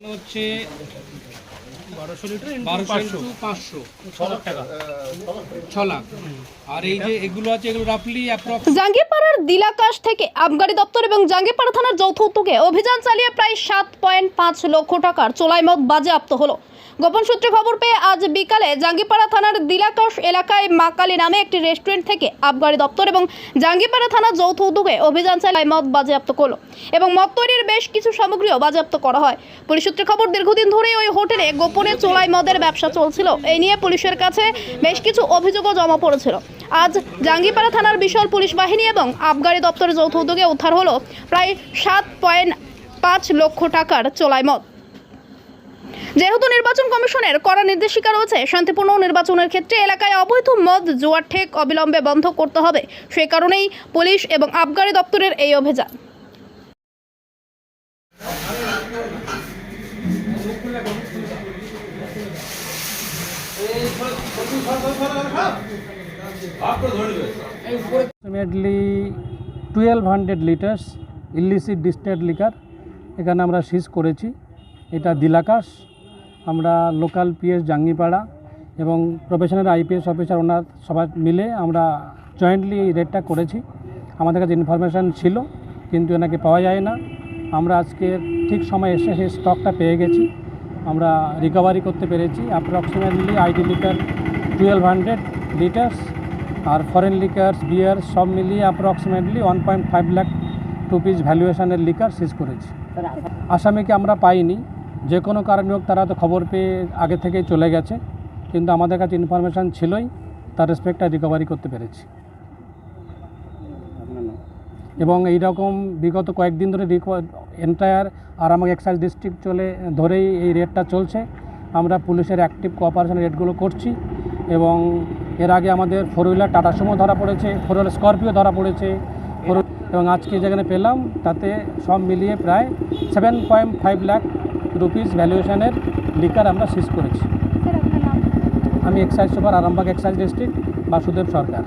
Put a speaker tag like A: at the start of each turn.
A: noche
B: বারোশো litre
A: বারোশো
B: পাঁচশো।
A: ইন্টু
B: ছ লাখ টাকা।
A: ছ লাখ। আর এই যে এগুলো আছে এগুলো রাফলি
C: জাঙ্গিপাড়ার দিলাকাশ থেকে আবগারি দপ্তর এবং জাঙ্গিপাড়া থানার যৌথ উদ্যোগে অভিযান চালিয়ে প্রায় সাত পয়েন্ট পাঁচ লক্ষ টাকার চোলাই মদ বাজেয়াপ্ত হলো। গোপন সূত্রে খবর পেয়ে আজ বিকালে জাঙ্গিপাড়া থানার দিলাকাশ এলাকায় মাকালি নামে একটি রেস্টুরেন্ট থেকে আবগারি দপ্তর এবং জাঙ্গিপাড়া থানার যৌথ উদ্যোগে অভিযান চালায় মদ বাজেয়াপ্ত করল এবং মদ তৈরির বেশ কিছু সামগ্রীও বাজেয়াপ্ত করা হয়। পুলিশ সূত্রে খবর দীর্ঘদিন ধরেই ওই হোটেলে গোপনে চোলাই মদের ব্যবসা চলছিল। এই নিয়ে পুলিশের কাছে বেশ কিছু অভিযোগও জমা পড়েছিল। আজ জাঙ্গিপাড়া থানার বিশাল পুলিশ বাহিনী এবং আবগারি দপ্তরের যৌথ উদ্যোগে উদ্ধার হলো প্রায় সাত পয়েন্ট পাঁচ লক্ষ টাকার চোলাই মদ। যেহেতু নির্বাচন কমিশনের কড়া নির্দেশিকা রয়েছে, শান্তিপূর্ণ নির্বাচনের ক্ষেত্রে এলাকায় অবৈধ মদ জোয়ার ঠেক অবিলম্বে বন্ধ করতে হবে। সেই কারণেই পুলিশ এবং আবগারি দপ্তরের এই অভিযান।
D: Approximately twelve hundred litres illicit distilled liquor এখানে আমরা সিজ করেছি। এটা দিলাকাশ, আমরা লোকাল পিএস জাঙ্গিপাড়া এবং প্রফেশনাল আইপিএস অফিসার ওনার সবাই মিলে আমরা জয়েন্টলি রেডটা করেছি। আমাদের কাছে ইনফরমেশান ছিল, কিন্তু এনাকে পাওয়া যায় না। আমরা আজকে ঠিক সময় এসে সেই স্টকটা পেয়ে গেছি। আমরা রিকভারি করতে পেরেছি। Approximately ID litre twelve hundred litres আর ফরেন লিকার্স বিয়ার সব মিলিয়ে approximately one point five lakh rupees ভ্যালুয়েশনের liquor seize করেছি। আসামিকে আমরা পাইনি। যে কোনো কারণে হোক তারা তো খবর পেয়ে আগে থেকেই চলে গেছে। কিন্তু আমাদের কাছে ইনফরমেশান ছিলই, তার রেসপেক্টটা রিকভারি করতে পেরেছি। এবং এইরকম বিগত কয়েকদিন ধরে এন্টায়ার আরামবাগ এক্সাইজ ডিস্ট্রিক্ট চলে ধরেই এই রেটটা চলছে। আমরা পুলিশের অ্যাক্টিভ কোঅপারেশন রেটগুলো করছি এবং এর আগে আমাদের ফোর হুইলার টাটা সুমো ধরা পড়েছে ফোর হুইলার স্করপিও ধরা পড়েছে। এবং আজকে যেখানে পেলাম তাতে সব মিলিয়ে প্রায় seven point five lakh rupees ভ্যালুয়েশনের liquor আমরা সিজ করেছি। আমি excise super Arambagh excise district Basudeb Sarkar.